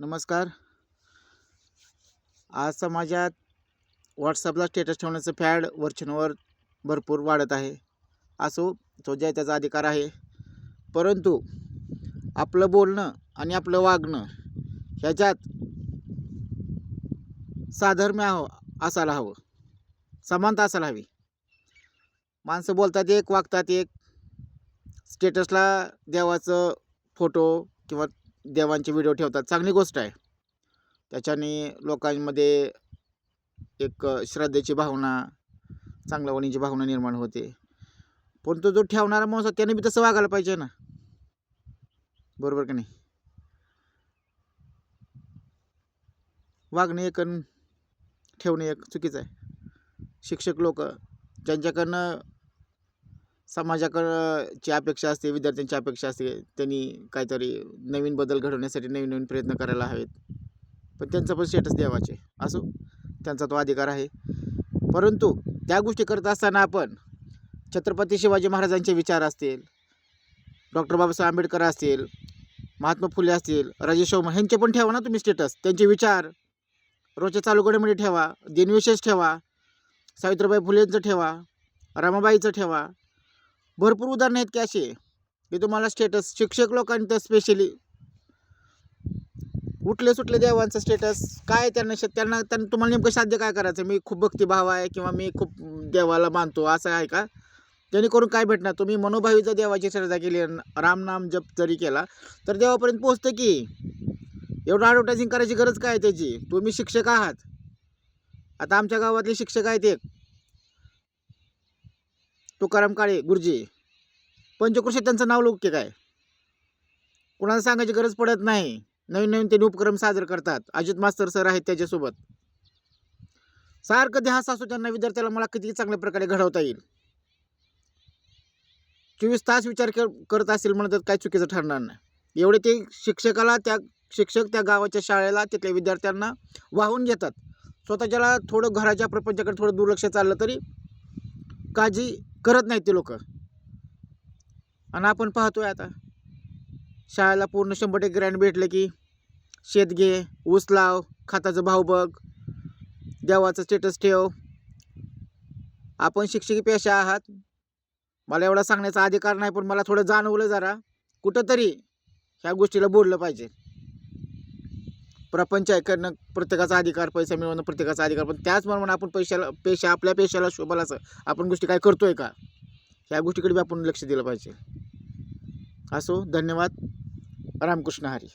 नमस्कार. आज समाजात व्हॉट्सअपला स्टेटस ठेवण्याचं फॅड वरचेवर भरपूर वाढत आहे. असो तो ज्या त्याचा अधिकार आहे. परंतु आपलं बोलणं आणि आपलं वागणं ह्याच्यात साधर्म्य हवं असायला हवं. समानता असायला हवी. माणसं बोलतात एक वागतात एक. स्टेटसला देवाचं फोटो किंवा देवांचे व्हिडिओ ठेवतात. चांगली गोष्ट आहे. त्याच्याने लोकांमध्ये एक श्रद्धेची भावना चांगल्या वणीची भावना निर्माण होते. पण तो जो ठेवणारा माणूस त्याने बी तसं वागायला पाहिजे ना. बरोबर का नाही? वागणे एक ठेवणे एक चुकीचं आहे. शिक्षक लोक ज्यांच्याकडनं समाजाकडं ची अपेक्षा असते विद्यार्थ्यांची अपेक्षा असते त्यांनी काहीतरी नवीन बदल घडवण्यासाठी नवीन नवीन प्रयत्न करायला हवेत. पण त्यांचं पण स्टेटस देवाचे. असो त्यांचा तो अधिकार आहे. परंतु त्या गोष्टी करत असताना आपण छत्रपती शिवाजी महाराजांचे विचार असतील डॉक्टर बाबासाहेब आंबेडकर असतील महात्मा फुले असतील राजेश शोम ह्यांचे पण ठेवा ना तुम्ही स्टेटस त्यांचे विचार रोजच्या चालू घडामोडी ठेवा दिनविशेष ठेवा सावित्रीबाई फुलेंचं ठेवा रमाबाईचं ठेवा भरपूर उदाहरणं आहेत की असे. की तुम्हाला स्टेटस शिक्षक लोकांनी तर स्पेशली उठले सुटले देवांचं स्टेटस काय त्यांना श- त्यांना त्यांना तुम्हाला नेमकं साध्य काय करायचं? मी खूप भक्तिभाव आहे किंवा मी खूप देवाला मानतो असं आहे का? जेणेकरून काय भेटणार? तुम्ही मनोभावी जर देवाची श्रद्धा केली रामनाम जप जरी केला तर देवापर्यंत पोहोचतं की. एवढं ॲडव्हर्टायझिंग करायची गरज काय आहे त्याची? तुम्ही शिक्षक आहात. आता आमच्या गावातले शिक्षक आहेत एक. तुकाराम काळे गुरुजी. पंचकृषी त्यांचं नाव लौकिक आहे. कुणाला सांगायची गरज पडत नाही. नवीन नवीन त्यांनी उपक्रम साजरे करतात. अजित मास्तर सर आहेत त्याच्यासोबत. सारखं ध्यास असो त्यांना विद्यार्थ्याला मला किती चांगल्या प्रकारे घडवता येईल. चोवीस तास विचार कर करत असेल म्हणत तर काय चुकीचं ठरणार नाही. एवढे ते शिक्षकाला त्या शिक्षक त्या गावाच्या शाळेला तिथल्या विद्यार्थ्यांना वाहून घेतात. स्वतःच्याला थोडं घराच्या प्रपंचाकडे थोडं दुर्लक्ष चाललं तरी काळजी करत नाहीत ते लोक. आणि आपण पाहतोय आता शाळेला पूर्ण शंभर टक्के ग्रँड भेटलं की शेत घे ऊस लाव खाताचं भाव बघ देवाचं स्टेटस ठेव. आपण शिक्षकी पेशा आहात. मला एवढा सांगण्याचा अधिकार नाही पण मला थोडं जाणवलं जरा. कुठंतरी ह्या गोष्टीला बोललं पाहिजे. प्रपंच आहे करणं प्रत्येकाचा अधिकार पैसा मिळवणं प्रत्येकाचा अधिकार. पण त्याचप्रमाणे आपण पैशाला पेशा आपल्या पेशाला शोभालाच आपण गोष्टी काय करतोय का? ह्या गोष्टीकडे बी आपण लक्ष दिलं पाहिजे. असो धन्यवाद. रामकृष्ण हरी.